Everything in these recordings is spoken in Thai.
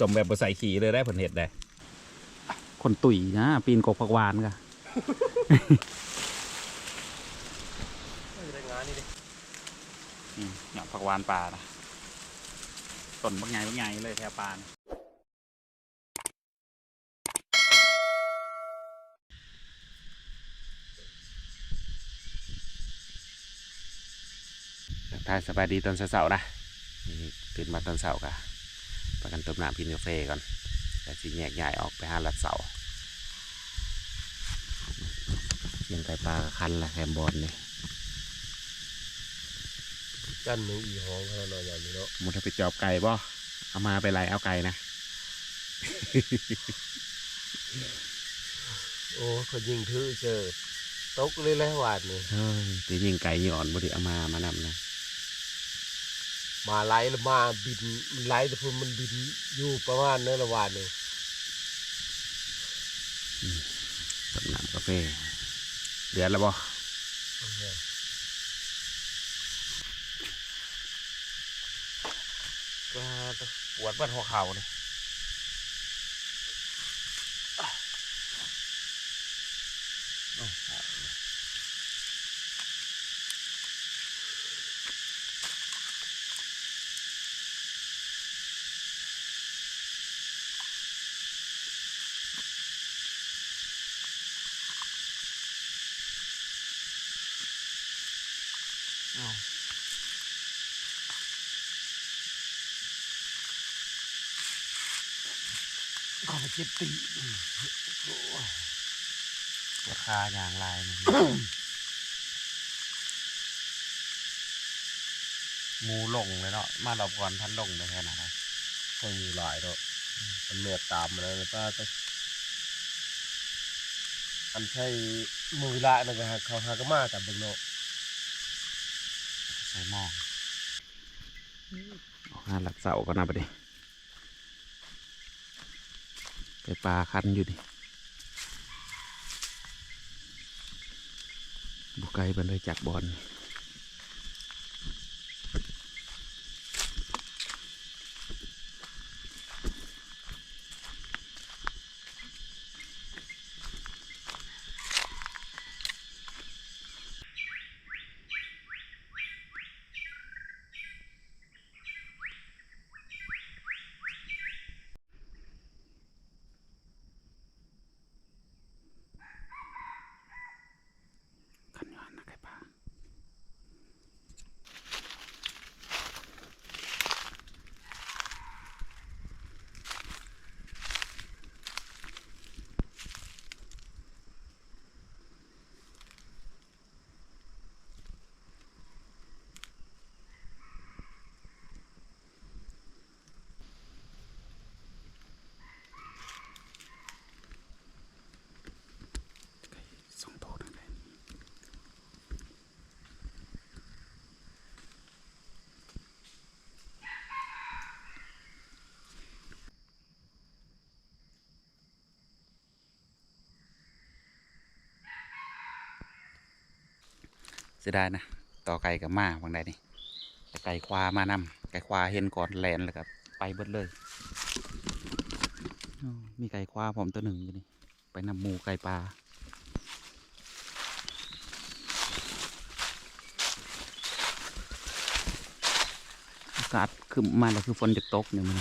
จมแบบบ่ใส่ขี่เลยได้ผลเห็ดได้คนตุ๋ยนะ ปีนกกผักหวานกะได้งานนี่ดินี่หยอดผักหวานป่านะต้นบางไงบางไงเลยแถวป่านะทายสบายดีตอนเสาร์ๆนะนี่ตื่นมาตอนเสาร์กะ ประกันต้มน้ำกินกาแฟก่อนแต่สิแยกย้ายออกไปหาลัดเสาร์เสียงไก่ปลาคันละแคมบอลนี่จันหนึ่งอีห้องขนาดนั้นอย่างนี้เนาะมุดไปจอบไก่บ่เอามาไปไล่เอาไก่นะ โอ้เขายิงถือเจอตกเลยแล้ววาดนี่เฮ้ยตียิงไก่หย่อนบ่ได้เอามามานำนะ มาไล่แล้วมาบินมันไล่แต่พุ่นมันบินอยู่ประมาณนั้นละวาดนี่ต้มน้ำกาแฟเดือดแล้วบ่ก็ปวดบัดหัวเข่าเลย เจ็บตีปวดคาอย่างลายมันหมูลงเลยเนาะมาหลบก่อนท่านลงเลยแค่นั้นนะเขามีหลายเนาะมันเมียตามมาแล้วนะป้าก็อันใช่มือละนะก็หาเขาหากะมาแต่เบิ่งเนาะใส่หม้อออกหาหลักเสาก่อนนะประเดี๋ยว ไปปลาคันอยู่ดิบุกไกบันเลยจากบอลนย้อนนะไก่ปลาสองโตนั่นเลย เสียดายนะ ต่อไก่กับมาบางใดนี่แต่ไก่ความานำไก่ควาเห็นก่อนแลนแล้วก็ไปเบิดเลย มีไก่ควาผมตัวหนึ่งอยู่นี่ ไปนำหมูไก่ปลาอากาศขึ้นมาแล้วคือฝนจะตกเนี่ยมัน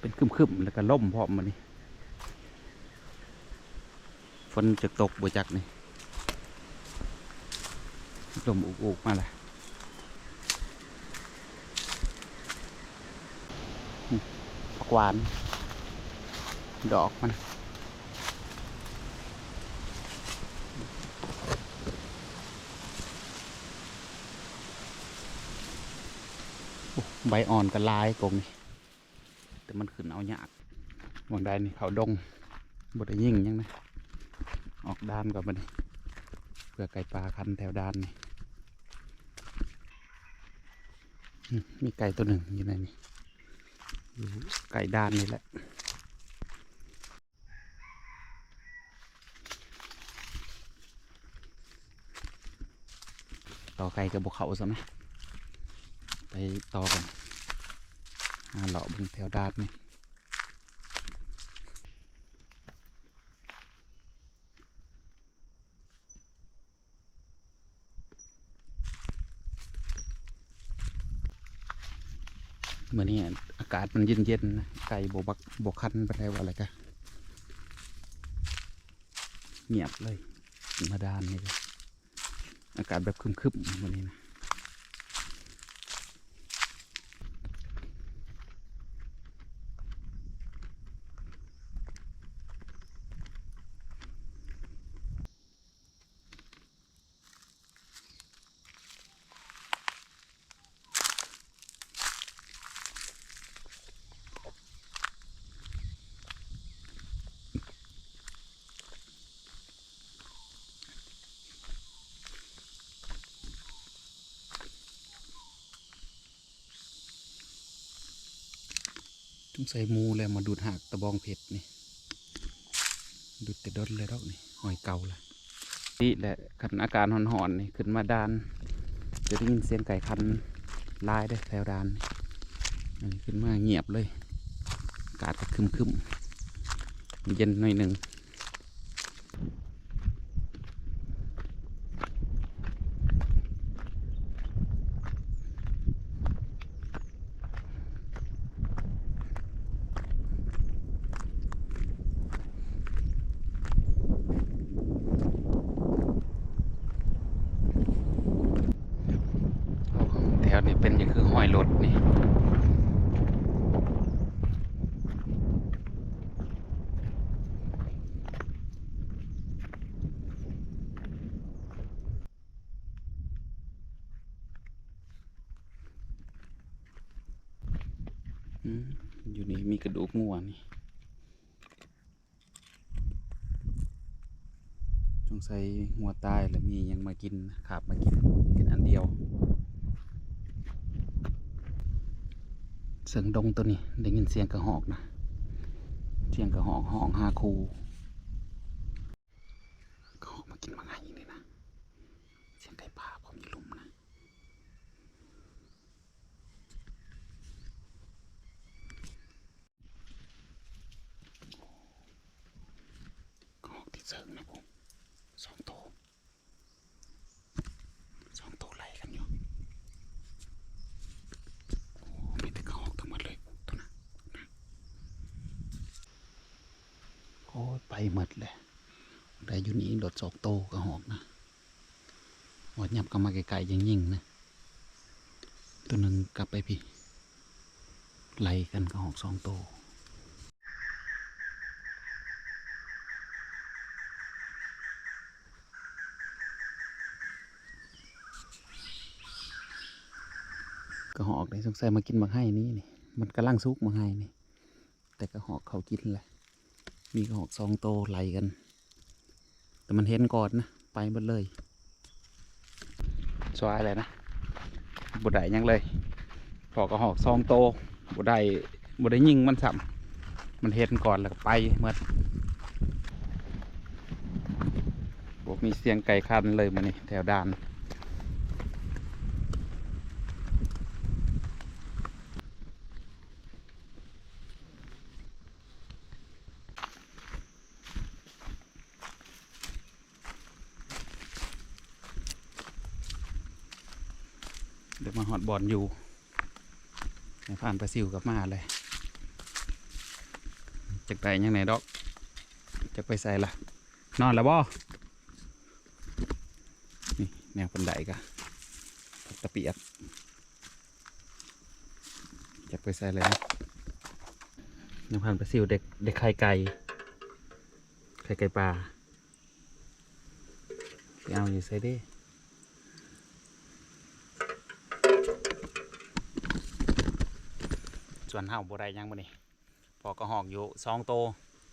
เป็นครึมๆแล้วก็ล่มพร้อมมันนี่ฝนจะตกบ่จักนี่ ลมอุกๆมาเลยผักหวาน ดอกมันใบอ่อนก็ลายกงนี่แต่มันขึ้นเอายากบางใดนี่เขาดงบดยิ่งยังนะ ออกด้านก่อนมาดิเพื่อไก่ปลาคันแถวด้านนี่อื มีไก่ตัวหนึ่งอยู่ในนี้ไก่ด้านนี่แหละ ต่อไก่กับบกเขาซะไหมไปต่อกันหาเลาะบึงแถวดาดนี่เมื่อนี้อากาศมันเย็นๆนะไก่บบักบกคันไปแล้วอะไรกันเงียบเลยมาดานนี่เลยอากาศแบบคึมๆวันนี้นะ ต้องใส่มูแล้วมาดูดหักตะบองเผ็ดนี่ ดูดแต่ดนเลยดอกนี่หอยเก่าละนี่แหละขันอาการหอนๆนี่ขึ้นมาดาน จะได้ยินเสียงไก่คันลายได้แถวดานนี่อันนี้ขึ้นมาเงียบเลยอากาศก็คึมคึมๆเย็นหน่อยหนึ่ง โอ้แถวนี้เป็นอย่างคือห้อยรถนี่ อยู่นี่มีกระดูกงัวนี่สงสัยงัวตายแล้วมียังมากินขาบมากินเห็นอันเดียว เสียงดงตัวนี้ได้ยินเสียงกระหอกนะ เสียงกระหอกห้องหาคูกระหอกมากินมาง่ายอย่างนี้นะ เสียงไก่ป่าผมอยู่หลุมนะ กระหอกที่เสิร์งนะผมสองตัวสองตัวไล่กันอยู่ โอ้มีแต่กระหอกทั้งหมดเลยตัวนั้นนะโอ้ยไป หมดเลยได้อยู่นี่รถสองโตกระหอกนะวัดยับกลับมาไกลๆยิ่งๆนะ ตัวหนึ่งกลับไปพี่ ไล่กันกระหอกสองโตกระหอกนี่สงสัยมากินมาให้นี่นี่ มันกำลังซุกมาให้นี่ แต่กระหอกเขากินแหละ มีกระหอกสองโตไหลกัน แต่มันเห็นก่อนนะ ไปหมดเลยสวายเลยนะบุได้ยังเลยพอกระหอกสองโตบุได้บุได้ยิงมันสัมมันเห็นก่อนแล้วไปหมดบมีเสียงไก่คันเลยมานี่แถวด่าน เดี๋ยวมาหอด บ่อลอยู่ผ่านประสิวกับมาเลยจากไหนยังไหนดอกจะไปใส่ละนอนแล้วบ่นี่แนวบันไดกะตะเปียกจะไปใส่เลยนะในผ่านประสิวเด็กเด็กไข่ไก่ไข่ไก่ปลาไปเอาอยู่ใส่ดิ วนเฮาบ่ได้หยังบ่นี่พอก็หอกอยู่สองโตว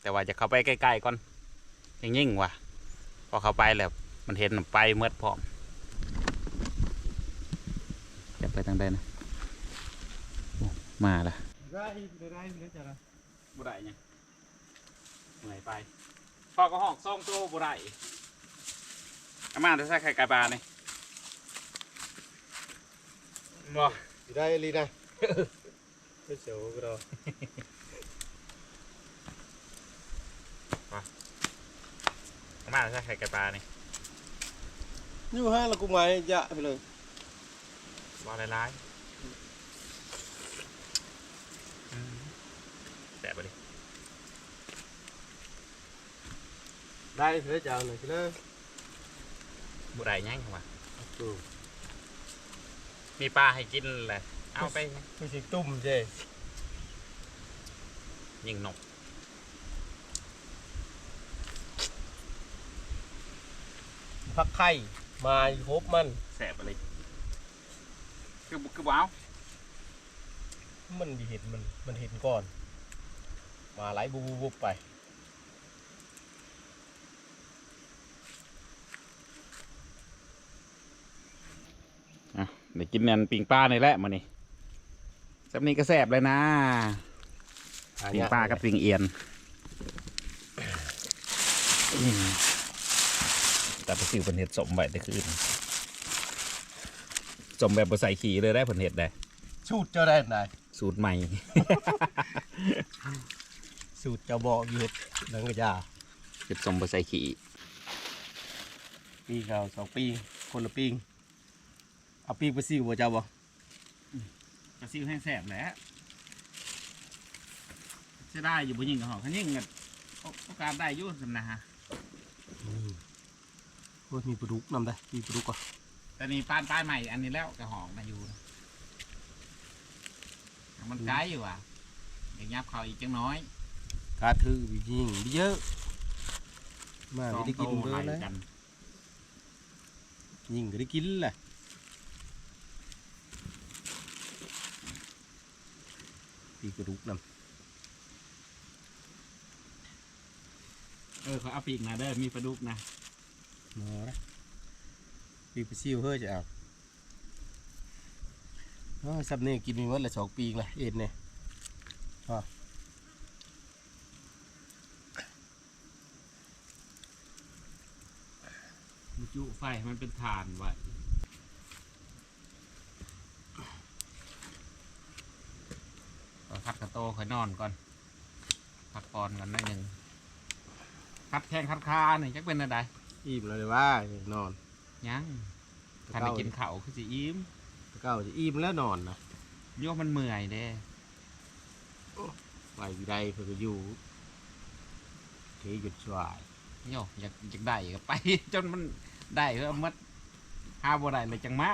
แต่ว่าจะเข้าไปใกล้ๆก่อนยังยิ่งว่ะพอเข้าไปแล้วมันเห็นไปเมื่อพร้อมจะไปทางใดนะโอ้มาละได้ได้ได้จ้ะบ่ได้ยังไหนไปพอก็หอกสองโตวบ่ได้อามาจะใส่ไข่ไก่ปลานี่บ่ได้ลีนะไม่เสียวก็ได้มาใช่ไข่ไก่ปลานี่อยู่ห้างแล้วกูหมายยะ ไปเลยว่าร้ายๆอืมแสบไปดิได้เพื่อจะเอาหน่อยสิเลยบุไรย่าง เข้ามาอืมมีปลาให้กินแหละเอาไปไม่ใช่ตุ่มเจ้ยิงนกพักไข่มาพบมันแสบไปเลยคือคือว้าวมันมีเห็นมันมันเห็นก่อน มาไหลบุบบุบบุบไปอะเดี๋ยวกินเนียนปิงปลาในแหละมานี่ สับนี้ก็แสบเลยนะปิงปลากับปิงเอียนอืมแต่ไปซื้อเป็นเห็ดสมไว้แต่คืนสมแบบบ่ใส่ขี่เลยได้ผลเห็ดได้สูตรเจ้าได้ไหนสูตรใหม่ สูตรเจ้าบอกอยู่เห็ดหลังกระยาเห็ดสมบะใส่ขี่ปีเขาสองปีคนละปีเอาปีไปซิวบ่เจ้าบ่ก ระซิวให้แสบแหละจะได้อยู่บนยิงกับหอกขันยิงกันโอกาสได้อยุ่สำนะฮะโอ้ยมีปลาดุกนำได้มีปลาดุกก่อนแต่นี่ป้านป้ายใหม่อันนี้แล้วกระหอกมาอยู่นะมันไกลอยู่อะเดี๋ยวยับเขาอีกจังน้อยกาถือยิงเยอะ มาสอไม่งได้กินโตเบอไหลร์เลยกันยิงก็ได้กินแหละ ปีกระดุกนเออเขาเอาปีกมาเด้อมีปลาดุกนะำมาละปีกไปซิวเฮ้ยจะเอาโอ้ยซับนี่กินมีวันละสองปีเลยเอ็นเนี่ยมันจุไฟมันเป็นฐานไว้ พักกระโตค่อยนอนก่อนพักก่อนกันหน่อยหนึ่งคัดแข้งคัดขานี่จักเป็นอะไรอิ่มแล้วเลยว่าอยากนอนยังคันได้กินข้าวคือสิอิ่มแต่เก้าจะอิ่มแล้วนอนนะโยกมันเมื่อยเด้ไปอยู่ใดเพื่อก็อยู่เทหยุดช่วยโยกอยากอยากได้ก็ไป จนมันได้เพื่อมัดหาบ่ได้เลยจังมา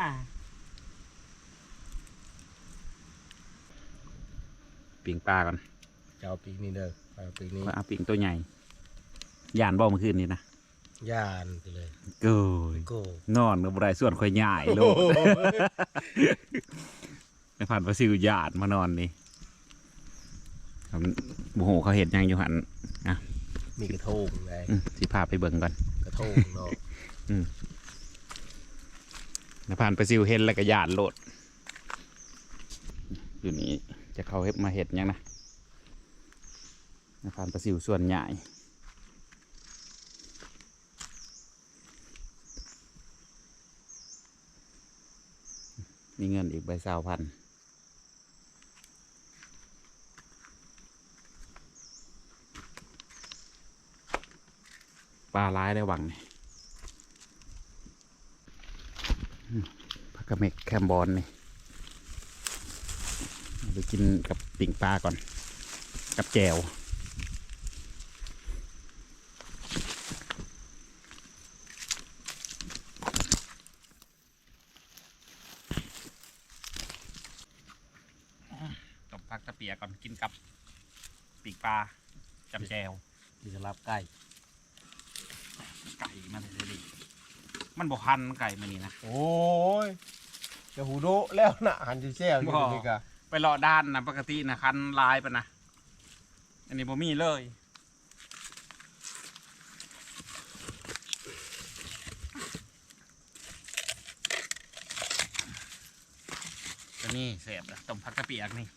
ปิงปลาก่อนจะเอาปีกนี้เด้อไปเอาปีกนี้ก็เอาปิงตัวใหญ่ย่านบ่เมื่อคืนนี้นะย่านไปเลยเก้ยโก้นอนกับไรส่วนค่อยใหญ่โลกไปผ่านประสิวญาติมานอนนี่ครับโอ้โหเขาเห็นยังอยู่หันมีกระทงไงอืมสิพาไปเบิ่งก่อนกระทงเนาะแล้วผ่านประสิวเห็นแล้วก็ญาติโลดอยู่นี่ จะเขาเฮ็ดมาเห็ดยังนะแล้วผ่านประสิวส่วนใหญ่มีเงินอีกใบสาวพันปลาร้ายได้หวังนี่อืมผักกะเมกแคมบอลนี่ ไปกินกับปิ่งปลาก่อน กับแจวตบผักตะเปียก่อนกินกับปีกปลาจำแจวที่จะรับไก่ ไก่มันเลยดิมันบ่คันไก่มันนี่นะ โอ้ยจะหูโดะแล้วนะหันจะแซ่บอยู่บ่นี่กะ ไปเลาะด้านนะปกตินะคันลายปะนะ อันนี้บ่มีเลยตัวนี้เสียบนะต้มผักกะเปียกนี่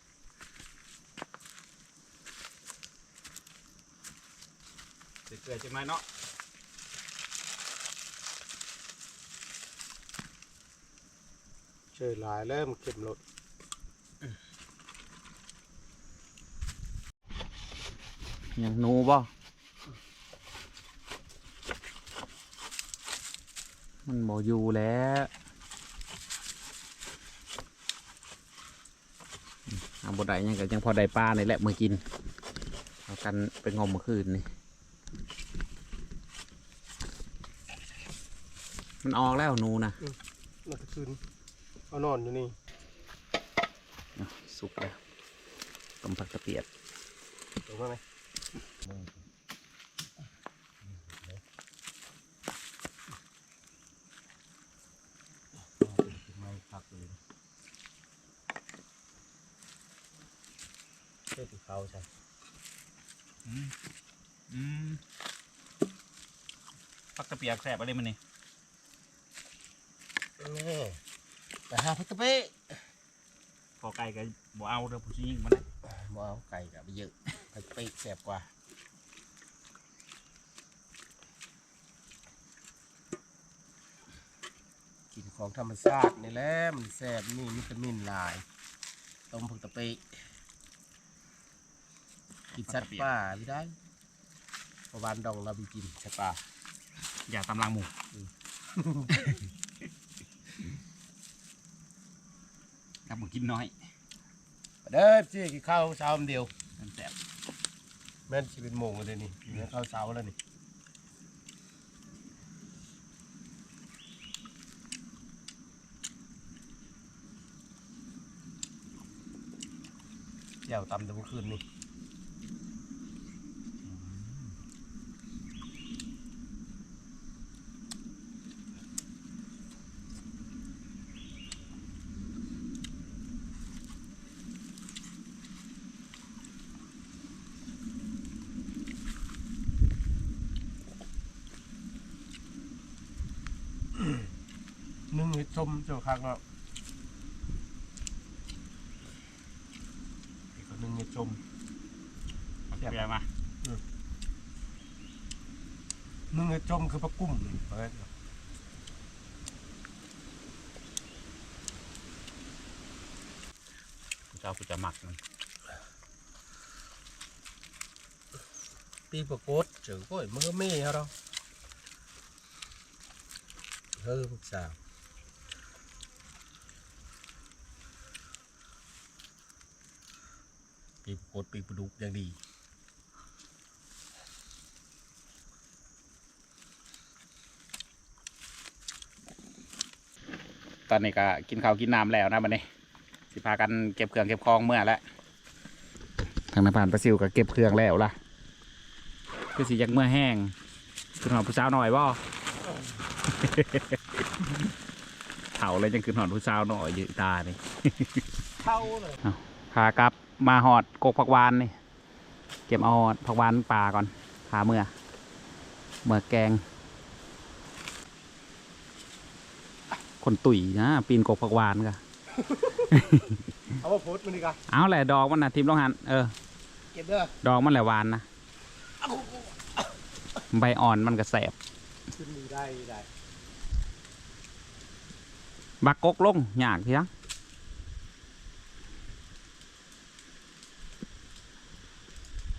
เสร็จเกลือจังไหมเนาะเฉยหลายแล้วมันเข็มรถ ยังหนูบ่มันบ่อยู่แล้วอืมเอาบ่ได้หยังก็ยังพอได้ปลานี่แหละมือกิน เอากันไปงมเมื่อคืนนี่ มันออกแล้วหนูนะเมื่อคืนเอานอนอยู่นี่เอาสุกแล้วต้มผักกระเปียดถูกไหม ไม่พักเลยเชื่อถือเขาใช่อืมอืมผักกระเปียกแสบอะไรมันนี่นี่ไปหาพักกะเป้พอไก่ก็บ่เอาเด้อผู้ชิงมันบ่เอาไก่กับไปเยอะ พักกะเป้แสบกว่ากินของธรรมชาตินี่แหละมันแสบนี่วิตามินหลายต้มผักตะเปะกินสัตว์ป่าไม่ได้เพราะวานดองเราไปกินสัตว์ป่าอย่าตำลังหมูกับหมูกินน้อยเด้อพี่กินข้าวเช้ามื้อเดียวมันแสบ แม่นชีวิตโมงเลยนี่กินข้าวเช้าแล้วนี่เดี๋ยวตำแต่เมื่อคืนนี่ นึ่ง เห็ดส้มเจ้าคักเนาะอีกคนนึ่งเห็ดส้มผักกระเปียกมานึ่งเห็ดส้มคือปลากุ้มนี่เปิดผู้เจ้าผู้จะหมักมันปีปลาโกดเจอก้อยมือไม่เหรอเฮ้ยพวกสาว ปีปลาโกดปีปลาดุกอย่างดีตอนนี้ก็กินข้าวกินน้ำแล้วนะบัดนี้ สิพากันเก็บเครื่องเก็บของเมื่อแล้วทางนายผ่านประซิวก็เก็บเครื่องแล้วล่ะ คือสิยังเมื่อแห้งคือหอดผู้สาวหน่อยบ่เผาเลยจังคือหอดผู้สาวหน่อยอยู่ตานี่เข้าเลยพากลับ มาหอดกกผักหวานนี่เก็บเอาหอดผักหวานป่าก่อนพาเมื่อเมื่อแกง คนตุ๋ยนะปีนกกผักหวานกะเอามาโพสต์มันดีกว่าเอาแหละดอกมันนะทิมลงหันเออเก็บเด้อดอกมันแหละหวานนะใบอ่อนมันก็แสบขึ้นมีได้ได้บักกกลงยากเพีย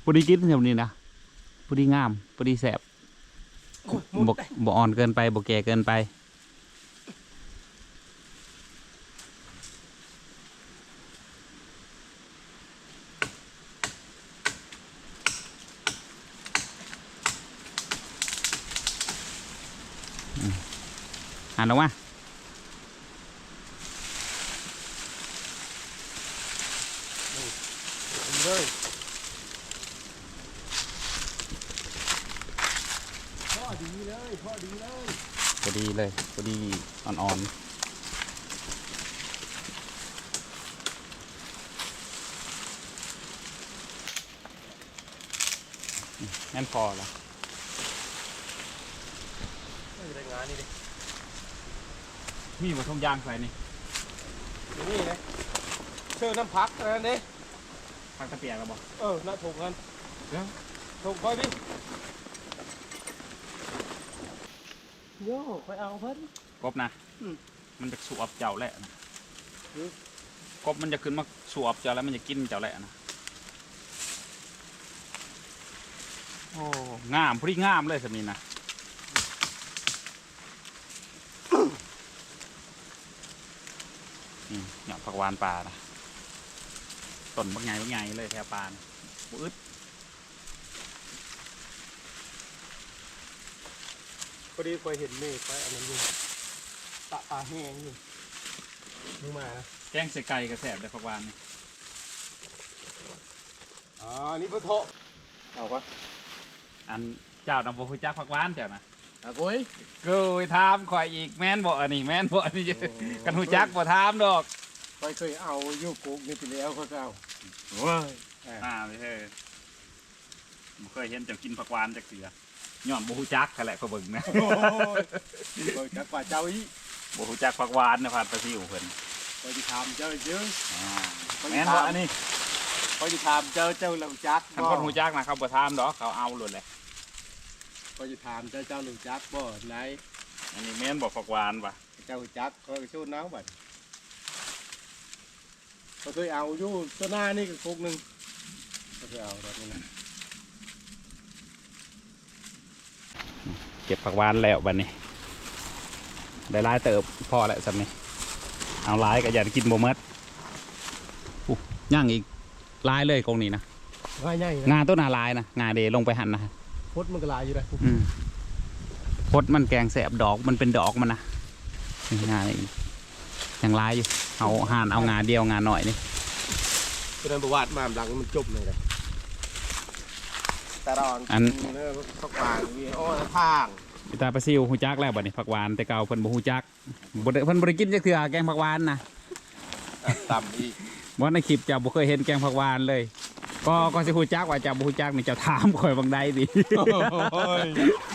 พอดีกินแบบนี้นะพอดีงามพอดีแสบบกบอ่อนเกินไปบกแก่เกินไปอืมหันออกมา เลยพ่อดีเลยพ่อดีเลย พอดีเลยพอดีอ่อน ๆอืมแม่นพอแล้วไม่ได้งานนี่ดิมีมาทุ่งยางใส่นี่นี่เลยเชื่อน้ำพักอะไรนี่พักตะเปียกแล้วบอกเออน่าถูกกันเดี๋ยวถูกไปดิโย่ไปเอาเพิ่นกบนะอืมมันจะสวบเจ้าแหละนะอืมกบมันจะขึ้นมาสวบเจ้าแล้วมันจะกินเจ้าแหละนะ โอ้งามพอดีงามเลยสมีนะนี่หยอดผักหวานป่านะต้นบักใหญ่บักใหญ่เลยแถวปานบ่อึดพอดีคอยเห็นเมฆไปอันนั้นอยู่ตะปลาแห้งอยู่มึงมานะแกงใส่ไก่กระแสบเลยผักหวานนี่อ๋อนี่พระโทะเอาปะ อันเจ้านำบ่ฮู้จักผักหวานเจ้านะอะโว้ยกูถามข่อยอีกแม่นบ่อันนี้แม่นบ่อันนี้โอ้กันฮู้จักบ่ถามดอกคอยเคยเอาอยู่กุกนี่ไปแล้วเขาก็เอาโอ้ยอ่าไม่ใช่บ่เคยเห็นเจ้ากินผักหวานจักเทื่อย้อนบ่ฮู้จักนั่นแหละเขาเบิ่งนะโอ้ยคอยจักกว่าเจ้าอีบ่ฮู้จักผักหวานนะพัดปลาซิวเพิ่นคอยจะถามเจ้าเยอะอ่าคอยแม่นจะบ่ถามอันนี้ คอยจะถามเจ้าเจ้าเราจักคันคนฮู้จักนะเขาบ่ถามดอกเขาเอาโลดเลยคอยจะถามเจ้าเจ้าเราจักบ่ไหนอันนี้แม่นบ่ผักหวานว่ะเจ้าจักคอยสู้น้ำบัดเขาเคยเอาอยู่ตัวหน้านี่ก็กุกหนึงเขาเคยเอาแบบนี้นะเก็บผักหวานแล้วบัดนี้ ได้หลายเติบพอแล้วสำนี้เอาหลายก็อย่ากินบ่หมดอู้ย่างอีกห ลายเลยกรงนี้นะง่ายๆนะงาต้นนาลายนะงาเดลงไปหันนะพดมันก็ลายอยู่เลยอืมพดมันแกงแสบดอกมันเป็นดอกมันนะนี่งานี่ยังลายอยู่เอาห่านเอางาเดียวงาหน่อยนี่เป็นอันประวัติมาหลังมันจบเลยเลยแต่รอนอันเนื้อข้าวปลาวีโอ้ทางอิตาปลาซิวฮูจักแล้วบัดนี้ผักหวานแต่เก่าเพิ่นบ่ฮูจักบ่ได้เพิ่นบ่ได้กินจักเทื่อแกงผักหวานนะต่ำอีก บ่ในคลิปเจ้าบ่เคยเห็นแกงผักหวานเลย ก็ก็สิฮูจักว่าเจ้าบ่ฮูจักนี่เจ้าถามข่อยบางใดดิ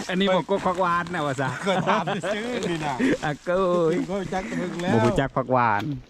อันนี้บ่กกผักหวานนะว่าซะก็ถามซื้อนี่นะอะเก้ยก็จักกระมึงแล้ว บ่ฮูจักผักหวานเ